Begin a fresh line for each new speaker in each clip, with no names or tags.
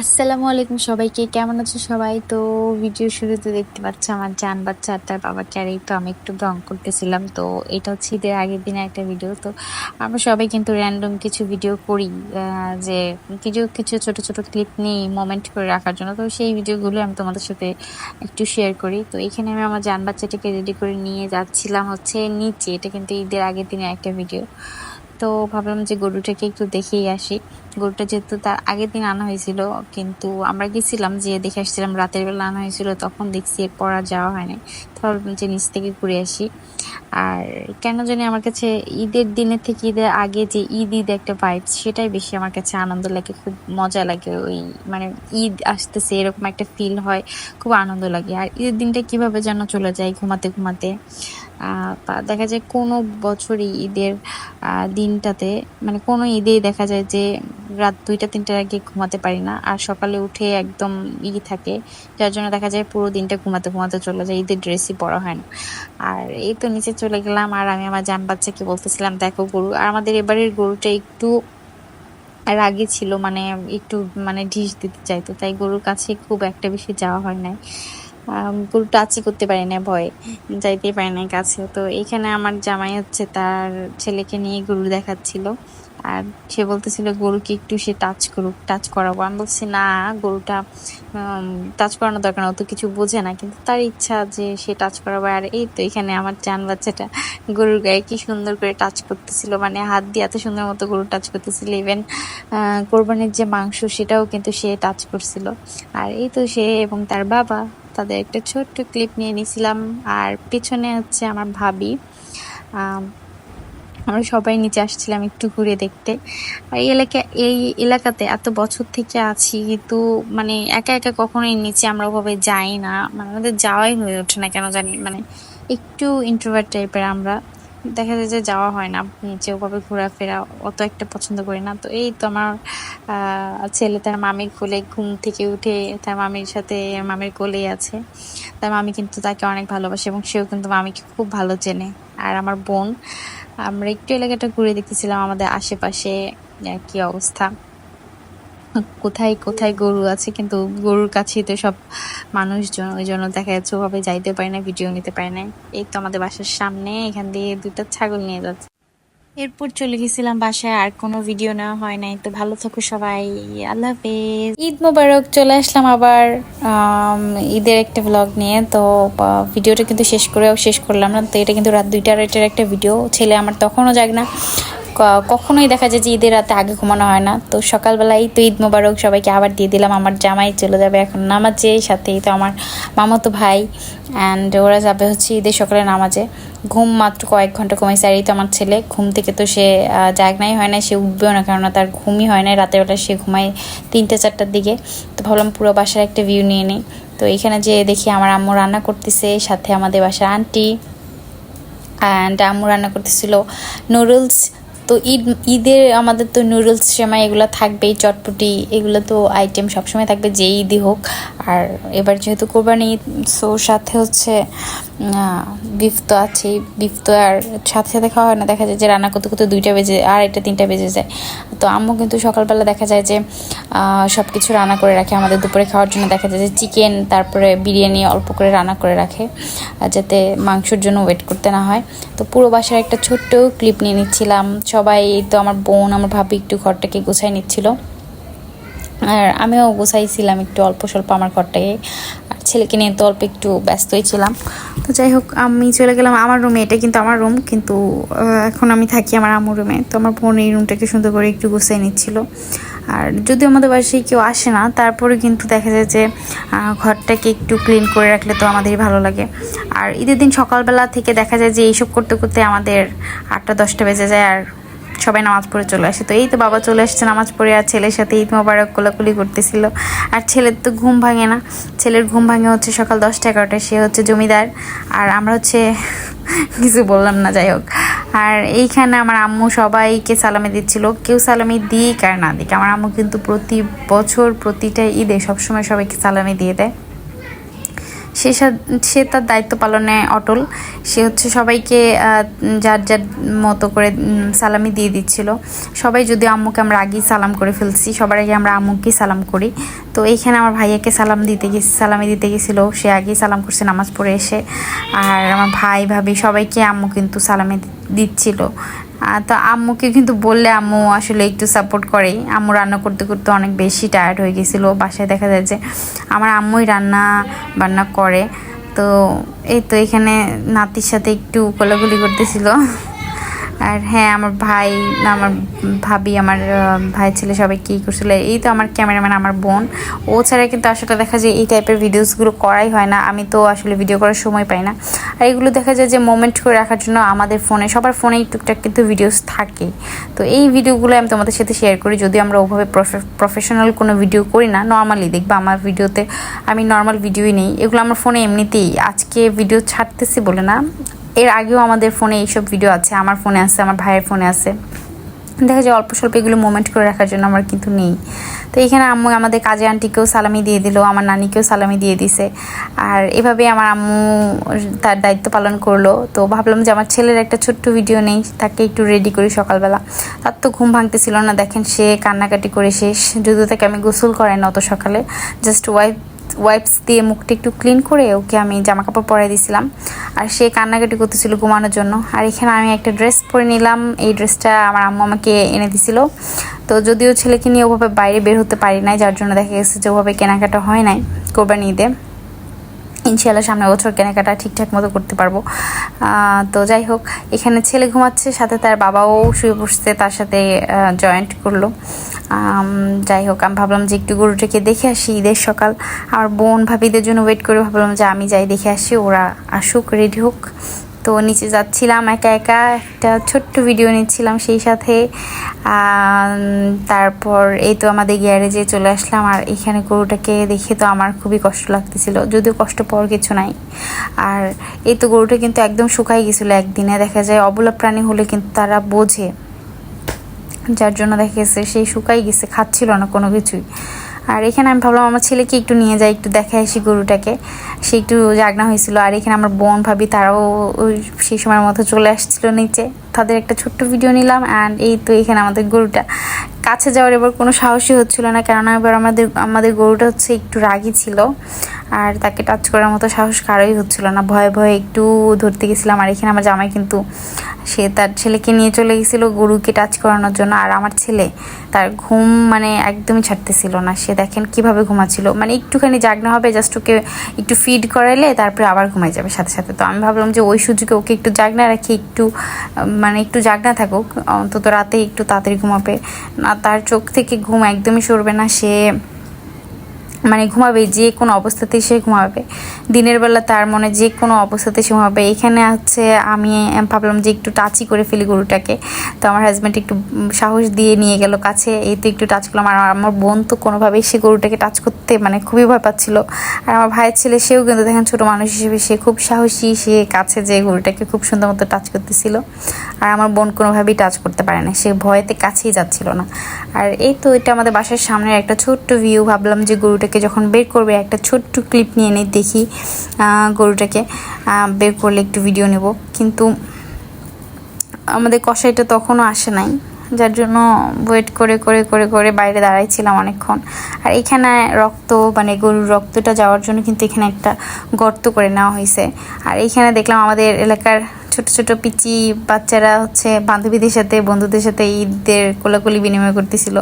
আসসালামু আলাইকুম সবাইকে। কেমন আছো সবাই? তো ভিডিও শুরুতে দেখতে পাচ্ছ আমার জান বাচ্চা আর তার বাবাকে আর তো আমি একটু রং করতেছিলাম। তো এটা হচ্ছে ঈদের আগের দিনে একটা ভিডিও তো আমরা সবাই কিন্তু র্যান্ডম কিছু ভিডিও করি যে কিছু কিছু ছোট ছোট ক্লিপ নিই মোমেন্ট করে রাখার জন্য। তো সেই ভিডিওগুলো আমি তোমাদের সাথে একটু শেয়ার করি। তো এখানে আমি আমার জান বাচ্চাটাকে রেডি করে নিয়ে যাচ্ছিলাম হচ্ছে নিচে। এটা কিন্তু ঈদের আগের দিনে একটা ভিডিও তো ভাবলাম যে গরুটাকে একটু দেখেই আসি। গরুটা যেহেতু তার আগের দিন আনা হয়েছিল, কিন্তু আমরা গেছিলাম যে দেখে আসছিলাম রাতের বেলা আনা হয়েছিল, তখন দেখছি আর যাওয়া হয়নি তো যে নিচ থেকে ঘুরে আসি। আর কেন জানি আমার কাছে ঈদের দিনের থেকে ঈদের আগে যে ঈদ ঈদ একটা ভাইব সেটাই বেশি আমার কাছে আনন্দ লাগে, খুব মজা লাগে ওই মানে ঈদ আসতেছে, এরকম একটা ফিল হয়, খুব আনন্দ লাগে। আর ঈদের দিনটা কীভাবে যেন চলে যায় ঘুমাতে ঘুমাতে দেখা যায় কোনো বছরই ঈদের দিনটাতে মানে কোনো ঈদেই দেখা যায় যে রাত দুইটা, তিনটার আগে ঘুমাতে পারি না। আর সকালে উঠে একদম ই থাকে, যার জন্য দেখা যায় পুরো দিনটা ঘুমাতে ঘুমাতে চলে যায়। ঈদের ড্রেসই পরা হয় না। আর এই তো নিচে চলে গেলাম, আর আমি আমার জান বাচ্চাকে বলতেছিলাম, দেখো গরু। আর আমাদের এবারের গরুটা একটু রাগী ছিল মানে একটু মানে ঢিস দিতে চাইতো। তাই গরুর কাছে খুব একটা বেশি যাওয়া হয় নাই। গরু টাচই করতে পারি না ভয়ে যাইতেই পারি না কাছে তো এখানে আমার জামাই হচ্ছে তার ছেলেকে নিয়ে গরু দেখাচ্ছিল। আর সে বলতেছিল, গরুকে একটু সে টাচ করুক টাচ করাবো। আমি বলছি, না, গরুটা টাচ করানো দরকার ও কিছু বোঝে না। কিন্তু তার ইচ্ছা যে সে টাচ করাবো। আর এই তো এখানে আমার জান বাচ্চাটা, গরুর গায়ে কি সুন্দর করে টাচ করতেছিল। মানে হাত দিয়ে এত সুন্দর মতো গরু টাচ করতেছিল। ইভেন কোরবানির যে মাংস, সেটাও কিন্তু সে টাচ করছিল। আর এই তো সে এবং তার বাবা, তাদের একটা ছোট্ট ক্লিপ নিয়ে নিয়েছিলাম আর পেছনে হচ্ছে আমার ভাবি আমরা সবাই নিচে আসছিলাম একটু ঘুরে দেখতে। আর এই এলাকা, এই এলাকাতে এত বছর থেকে আছি, কিন্তু মানে একা একা কখনোই নিচে আমরা ওভাবে যাই না। মানে আমাদের যাওয়াই হয়ে ওঠে না কেন জানি মানে একটু ইন্ট্রোভার্ট টাইপের আমরা। দেখা যায় যে যাওয়া হয় না, নিচে ওভাবে ঘোরাফেরা অত একটা পছন্দ করি না। তো এই তো আমার ছেলে তার মামির কোলে ঘুম থেকে উঠে তার মামির সাথে, মামির কোলেই আছে। তার মামি কিন্তু তাকে অনেক ভালোবাসে এবং সেও কিন্তু মামিকে খুব ভালো চেনে। আর আমার বোন আমরা একটু এলাকাটা ঘুরে দেখেছিলাম আমাদের আশেপাশে কি অবস্থা। কোথায় কোথায় গরু আছে, কিন্তু গরুর কাছেই তো সব মানুষজন, ওই জন্য দেখা যাচ্ছে ওভাবে যাইতে পারে না, ভিডিও নিতে পারে না। এই তো আমাদের বাসার সামনে, এখান দিয়ে দুটো ছাগল নিয়ে যাচ্ছে। এরপর চলে গেছিলাম বাসায়, আর কোনো ভিডিও নেওয়া হয় নাই। তো ভালো থাকো সবাই, আল্লাহ হাফেজ। ঈদ মোবারক, চলে আসলাম আবার ঈদের একটা ব্লগ নিয়ে। তো ভিডিওটা কিন্তু শেষ করেও শেষ করলাম না। তো এটা কিন্তু রাত দুইটা, আড়াইটার একটা ভিডিও ছেলে আমার তখনও যাক না। কখনোই দেখা যায় যে ঈদের রাতে আগে ঘুমানো হয় না। তো সকালবেলায় তো ঈদ মোবারক সবাইকে আবার দিয়ে দিলাম, আমার জামাই চলে যাবে এখন নামাজে, সাথেই তো আমার মামাতো ভাই অ্যান্ড ওরা যাবে হচ্ছে ঈদের সকালে নামাজে। ঘুম মাত্র কয়েক ঘণ্টা কমেছে আর এই তো আমার ছেলে, ঘুম থেকে তো সে জাগনাই হয় না সে উঠবেও না, কেননা তার ঘুমই হয় না রাতের বেলা সে ঘুমায় তিনটে, চারটার দিকে। তো ভাবলাম পুরো বাসার একটা ভিউ নিয়ে নিই। তো এখানে যে দেখি আমার আম্মু রান্না করতেছে, সাথে আমাদের বাসার আন্টি অ্যান্ড আম্মু রান্না করতেছিল নুডলস তো ঈদ, ঈদের আমাদের তো নুডলস সেমাই এগুলো থাকবেই, চটপটি এগুলো তো আইটেম সবসময় থাকবে যে ঈদই হোক। আর এবার যেহেতু কোরবানি ঈদ সো সাথে হচ্ছে বিফ তো আছেই। বিফ তো আর সাথে সাথে খাওয়া হয় না, দেখা যায় যে রান্না করতে করতে দুইটা বেজে আর একটা তিনটা বেজে যায়। তো আম্মু কিন্তু সকালবেলা দেখা যায় যে সব কিছু রান্না করে রাখে আমাদের দুপুরে খাওয়ার জন্য। দেখা যায় যে চিকেন তারপরে বিরিয়ানি অল্প করে রান্না করে রাখে যাতে মাংসের জন্য ওয়েট করতে না হয়। তো পুরো বাসার একটা ছোট্ট ক্লিপ নিয়ে নিচ্ছিলাম সবাই তো আমার বোন, আমার ভাবি একটু ঘরটাকে গুছাই নিচ্ছিল। আর আমিও গোছাইছিলাম একটু অল্প স্বল্প আমার ঘরটাকে। আর ছেলেকে নিয়ে তো অল্প একটু ব্যস্তই ছিলাম। তো যাই হোক, আমি চলে গেলাম আমার রুমে। এটা কিন্তু আমার রুম, কিন্তু এখন আমি থাকি আমার আম্মুর রুমে। তো আমার বোন এই রুমটাকে সুন্দর করে একটু গুছাই নিচ্ছিল। আর যদিও আমাদের বাসায় কেউ আসে না তারপরে কিন্তু দেখা যায় যে ঘরটাকে একটু ক্লিন করে রাখলে তো আমাদেরই ভালো লাগে। আর ঈদের দিন সকালবেলা থেকে দেখা যায় যে, এইসব করতে করতে আমাদের আটটা, দশটা বেজে যায়। আর সবাই নামাজ পড়ে চলে আসে। তো এই তো বাবা চলে আসছে নামাজ পড়ে, আর ছেলের সাথে ঈদ মোবারক কোলাকুলি করতেছিল। আর ছেলের তো ঘুম ভাঙে না। ছেলের ঘুম ভাঙে হচ্ছে সকাল দশটা এগারোটায়, সে হচ্ছে জমিদার। আর আমরা হচ্ছে কিছু বললাম না, যাই হোক। আর এইখানে আমার আম্মু সবাইকে সালামি দিচ্ছিল। কেউ সালামি দিক আর না দিক। আমার আম্মু কিন্তু প্রতি বছর প্রতিটা ঈদে সবসময় সবাইকে সালামি দিয়ে দেয়। সে সে তার দায়িত্ব পালনে অটল। সে হচ্ছে সবাইকে যার যার মতো করে সালামি দিয়ে দিচ্ছিল। সবাই যদি আম্মুকে আমরা আগেই সালাম করে ফেলছি, সবার আগে আমরা আম্মুকেই সালাম করি। তো এইখানে আমার ভাইয়াকে সালাম দিতে গেছি সালামি দিতে গেছিল সে আগেই সালাম করছে নামাজ পড়ে এসে। আর আমার ভাই, ভাবি সবাইকে আম্মু কিন্তু সালামি দিচ্ছিল। তো আম্মুকে কিন্তু বললে আম্মু আসলে একটু সাপোর্ট করেই আম্মু রান্না করতে করতে অনেক বেশি টায়ার্ড হয়ে গেছিল। বাসায় দেখা যায় যে আমার আম্মুই রান্না বান্না করে। তো এই তো এখানে নাতির সাথে একটু কোলাগুলি করতেছিল। আর হ্যাঁ আমার ভাই না আমার ভাবি, আমার ভাই ছেলে সবাই কী করছিল? এই তো আমার ক্যামেরাম্যান, আমার বোন। ও ছাড়া কিন্তু আসলে দেখা যায় এই টাইপের ভিডিওসগুলো করাই হয় না। আমি তো আসলে ভিডিও করার সময় পাই না। আর এগুলো দেখা যায় যে মোমেন্ট করে রাখার জন্য আমাদের ফোনে সবার ফোনেই টুকটাক কিন্তু ভিডিওস থাকে। তো এই ভিডিওগুলো আমি তোমাদের সাথে শেয়ার করি। যদি আমরা ওভাবে প্রফেশনাল কোনো ভিডিও করি না নর্মালি দেখবা আমার ভিডিওতে আমি নর্মাল ভিডিওই নেই। এগুলো আমার ফোনে এমনিতেই। আজকে ভিডিও ছাড়তেছি বলে না। এর আগেও আমাদের ফোনে এইসব ভিডিও আছে, আমার ফোনে আছে, আমার ভাইয়ের ফোনে আছে। দেখা যায় অল্প স্বল্প এগুলো মোমেন্ট করে রাখার জন্য আমার কিন্তু নেই। তো এখানে আম্মু আমাদের কাজে আন্টিকেও সালামি দিয়ে দিল, আমার নানিকেও সালামি দিয়ে দিছে। আর এভাবে আমার আম্মু তার দায়িত্ব পালন করল। তো ভাবলাম যে আমার ছেলের একটা ছোট্ট ভিডিও নেই, তাকে একটু রেডি করি সকালবেলা। তার তো ঘুম ভাঙতেছিল না, দেখেন সে কান্নাকাটি করে শেষ। যদিও তাকে আমি গোসল করাই না অত সকালে জাস্ট ওয়াইফ ওয়াইপস দিয়ে মুখটা একটু ক্লিন করে ওকে আমি জামা কাপড় পরাই দিয়েছিলাম আর সে কান্নাকাটি করতেছিল ঘুমানোর জন্য। আর এখানে আমি একটা ড্রেস পরে নিলাম। এই ড্রেসটা আমার আম্মু আমাকে এনে দিছিল। তো যদিও ছেলেকে নিয়ে ওভাবে বাইরে বের হতে পারি নাই, যার জন্য দেখা গেছে যে ওভাবে কেনাকাটা হয় নাই কোরবানি ঈদে। ইনশাল্লাহ সামনে বছর কেনাকাটা ঠিকঠাক মতো করতে পারব। তো যাই হোক, এখানে ছেলে ঘুমাচ্ছে, সাথে তার বাবাও শুয়ে বসছে তার সাথে জয়েন্ট করল। যাই হোক, আমি ভাবলাম যে একটু গরুটাকে দেখে আসি, ঈদের সকাল। আমার বোন ভাবিদের জন্য ওয়েট করে, ভাবলাম যে আমি যাই দেখে আসি, ওরা আসুক রেডি হোক। তো নিচে যাচ্ছিলাম একা একা, একটা ছোট্ট ভিডিও নিচ্ছিলাম সেই সাথে। তারপর এই তো আমাদের গ্যারেজে চলে আসলাম, আর এখানে গরুটাকে দেখে তো আমার খুবই কষ্ট লাগতেছিল, যদিও কষ্ট পাওয়ার কিছু নাই। আর এই তো গরুটা কিন্তু একদম শুকাই গেছিল একদিনে, দেখা যায় অবলা প্রাণী হলে কিন্তু তারা বোঝে। যার জন্য দেখা গেছে সেই শুকাই গেছে, খাচ্ছিল না কোনো কিছুই। আর এখানে আমি ভাবলাম আমার ছেলেকে একটু নিয়ে যাই, একটু দেখে আসি গরুটাকে। সে একটু জাগনা হয়েছিল, আর এখানে আমার বোন ভাবি, তারাও ওই সেই সময়ের মতো চলে আসছিল নিচে। তাদের একটা ছোট্ট ভিডিও নিলাম অ্যান্ড এই তো এখানে আমাদের গরুটা। কাছে যাওয়ার এবার কোনো সাহসই হচ্ছিল না, কেননা এবার আমাদের আমাদের গরুটা হচ্ছে একটু রাগী ছিল, আর তাকে টাচ করার মতো সাহস কারোই হচ্ছিল না। ভয়ে ভয়ে একটু ধরতে গেছিলাম, আর এখানে আমার জামাই কিন্তু সে তার ছেলেকে নিয়ে চলে গেছিল গরুকে টাচ করানোর জন্য। আর আমার ছেলে, তার ঘুম মানে একদমই ছাড়তেছিল না। সে দেখেন কীভাবে ঘুমাচ্ছিল। মানে একটুখানি জাগনা হবে জাস্ট ওকে একটু ফিড করাইলে তারপরে আবার ঘুমাই যাবে সাথে সাথে। তো আমি ভাবলাম যে ওই সুযোগে ওকে একটু জাগনা রাখি, একটু মানে একটু জাগনা থাকুক। অন্তত রাতে একটু তাড়াতাড়ি ঘুমাবে। না, তার চোখ থেকে ঘুম একদমই সরবে না। সে মানে ঘুমাবে, যে কোনো অবস্থাতেই সে ঘুমাবে। দিনের বেলা তার মনে যে কোনো অবস্থাতে সে ঘুমাবে। এখানে হচ্ছে আমি ভাবলাম যে একটু টাচই করে ফেলি গরুটাকে। তো আমার হাজব্যান্ড একটু সাহস দিয়ে নিয়ে গেল কাছে। এই তো একটু টাচ করলাম। আর আমার বোন তো কোনোভাবেই সে গরুটাকে টাচ করতে মানে খুবই ভয় পাচ্ছিল। আর আমার ভাইয়ের ছেলে, সেও কিন্তু দেখেন ছোটো মানুষ হিসেবে সে খুব সাহসী। সে কাছে যে গরুটাকে খুব সুন্দর মতো টাচ করতেছিল। আর আমার বোন কোনোভাবেই টাচ করতে পারে না। সে ভয়েতে কাছেই যাচ্ছিল না। আর এই তো এটা আমাদের বাসার সামনের একটা ছোট্ট ভিউ ভাবলাম যে গরুটাকে যখন বের করবে, একটা ছোট্ট ক্লিপ নিয়ে নিই দেখি গরুটাকে। বের করলে একটু ভিডিও নেব। কিন্তু আমাদের কষাইটা তখনও আসে নাই। যার জন্য ওয়েট করে করে করে করে বাইরে দাঁড়াইছিলাম অনেকক্ষণ। আর এখানে রক্ত মানে গরুর রক্তটা যাওয়ার জন্য কিন্তু এখানে একটা গর্ত করে নেওয়া হয়েছে। আর এইখানে দেখলাম আমাদের এলাকার ছোট ছোট পিচি বাচ্চারা হচ্ছে বান্ধবীদের সাথে, বন্ধুদের সাথে ঈদের কোলাকুলি বিনিময় করতেছিল।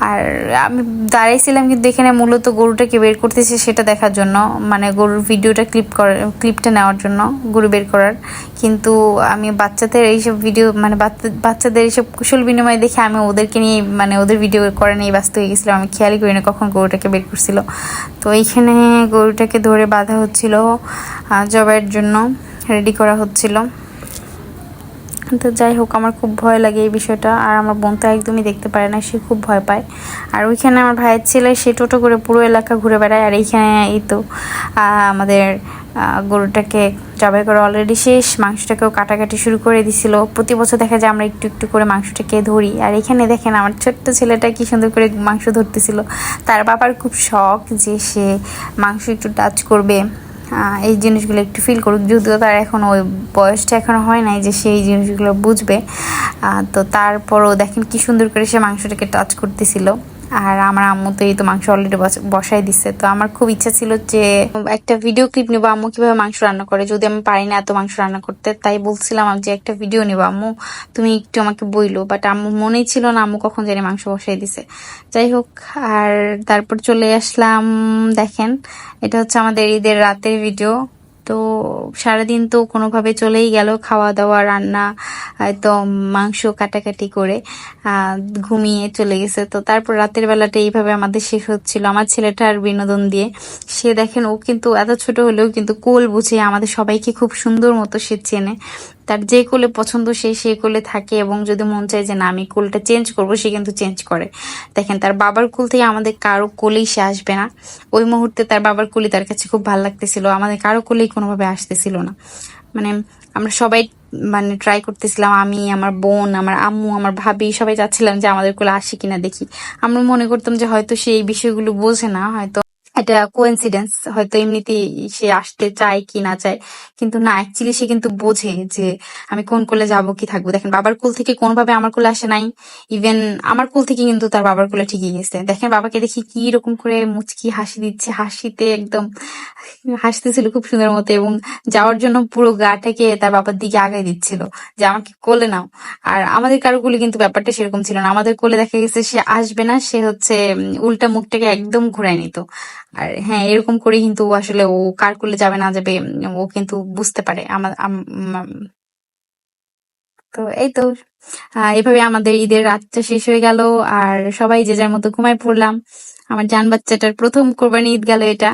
আর আমি দাঁড়াইছিলাম কিন্তু এখানে মূলত গরুটাকে বের করতেছে সেটা দেখার জন্য মানে গরুর ভিডিওটা ক্লিপ করার ক্লিপটা নেওয়ার জন্য গরু বের করার। কিন্তু আমি বাচ্চাদের এইসব ভিডিও মানে বাচ্চা- বাচ্চাদের এইসব কুশল বিনিময় দেখে আমি ওদেরকে নিয়ে মানে ওদের ভিডিও করা নিয়ে ব্যস্ত হয়ে গেছিলাম। আমি খেয়ালই করি না কখন গরুটাকে বের করছিল। তো এইখানে গরুটাকে ধরে বাঁধা হচ্ছিল জবাইয়ের জন্য রেডি করা হচ্ছিল। তো যাই হোক, আমার খুব ভয় লাগে এই বিষয়টা। আর আমার বোন তো একদমই দেখতে পারে না, সে খুব ভয় পায়। আর ওইখানে আমার ভাইয়ের ছেলে, সে টোটো করে পুরো এলাকা ঘুরে বেড়ায়। আর এইখানে এই তো আমাদের গরুটাকে জবাই করা অলরেডি শেষ। মাংসটাকেও কাটাকাটি শুরু করে দিছিল। প্রতি বছর দেখা যায় আমরা একটু একটু করে মাংসটাকে ধরি। আর এখানে দেখেন, আমার ছোট্ট ছেলেটা কি সুন্দর করে মাংস ধরতেছিল। তার বাবার খুব শখ যে সে মাংস একটু টাচ করবে। এই জিনিসগুলো একটু ফিল করুক। যদিও তার এখন ওই বয়সটা এখনও হয় নাই যে সেই জিনিসগুলো বুঝবে। তো তারপরও দেখেন কি সুন্দর করে সে মাংসটাকে টাচ করতেছিল। আর আমার আম্মু তো এই তো মাংস অলরেডি বসাই দিচ্ছে তো আমার খুব ইচ্ছা ছিল যে একটা ভিডিও ক্লিপ নেব। আম্মু কীভাবে মাংস রান্না করে? যদি আমি পারি না এত মাংস রান্না করতে, তাই বলছিলাম যে একটা ভিডিও নেব। আম্মু, তুমি একটু আমাকে বইলো বাট আম্মু মনেই ছিল না আম্মু কখন জানি মাংস বসাই দিছে। যাই হোক, আর তারপর চলে আসলাম। দেখেন, এটা হচ্ছে আমাদের ঈদের রাতের ভিডিও তো সারাদিন তো কোনোভাবে চলেই গেল খাওয়া দাওয়া রান্না হয়তো মাংস কাটাকাটি করে ঘুমিয়ে চলে গেছে। তো তারপর রাতের বেলাটা এইভাবে আমাদের শেষ হচ্ছিল। আমার ছেলেটার বিনোদন দিয়ে, সে দেখেন ও কিন্তু এত ছোট হলেও কিন্তু কোল বুঝে আমাদের সবাইকে খুব সুন্দর মতো সে চেনে। তার যে কোলে পছন্দ সে সেই কোলে থাকে এবং যদি মন চায় যে না, আমি কোলটা চেঞ্জ করব, সে কিন্তু চেঞ্জ করে। দেখেন, তার বাবার কোল থেকে আমাদের কারও কোলেই সে আসবে না। ওই মুহূর্তে তার বাবার কোলে তার কাছে খুব ভালো লাগতেছিল। আমাদের কারও কোলেই কোনোভাবে আসতেছিল না। মানে আমরা সবাই মানে ট্রাই করতেছিলাম, আমি, আমার বোন, আমার আম্মু, আমার ভাবি, সবাই চাচ্ছিলাম যে আমাদের কোলে আসে কিনা দেখি। আমরা মনে করতাম যে হয়তো সে এই বিষয়গুলো বোঝে না, হয়তো এটা কোইন্সিডেন্স হয়তো এমনিতেই সে আসতে চায় কি না চায়। কিন্তু না অ্যাকচুয়ালি সে কিন্তু বোঝে যে আমি কোন কোলে যাব, কি থাকব। দেখেন, বাবার কোল থেকে কোনোভাবে আমার কোলে আসে নাই। ইভেন আমার কোল থেকে কিন্তু তার বাবার কোলে ঠিকই গেছে। দেখেন, বাবাকে দেখি কি রকম করে মুচকি হাসি দিচ্ছে। হাসিতে একদম হাসতেছিল খুব সুন্দর মতো এবং যাওয়ার জন্য পুরো গাটাকে তার বাবার দিকে আগায় দিচ্ছিল যে, আমাকে কোলে নাও। আর আমাদের কারও কোলে কিন্তু ব্যাপারটা সেরকম ছিল না। আমাদের কোলে দেখা গেছে, সে আসবে না, সে হচ্ছে, উল্টা মুখটাকে একদম ঘুরাই নিত। আর হ্যাঁ এরকম করে কিন্তু আসলে ও কার করলে যাবে না যাবে ও কিন্তু বুঝতে পারে আমার তো এই তো এভাবে আমাদের ঈদের রাতটা শেষ হয়ে গেল। আর সবাই যে যার মতো ঘুমায় পড়লাম, আমার জান বাচ্চাটার প্রথম কোরবানি ঈদ গেল এটা।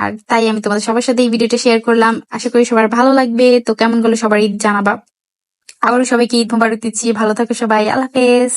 আর তাই আমি তোমাদের সবার সাথে এই ভিডিওটা শেয়ার করলাম। আশা করি সবার ভালো লাগবে। তো কেমন গেলো সবার ঈদ জানাবা। আবারও সবাইকে ঈদ মোবারক দিচ্ছি। ভালো থাকো সবাই। আল্লাহ হাফেজ।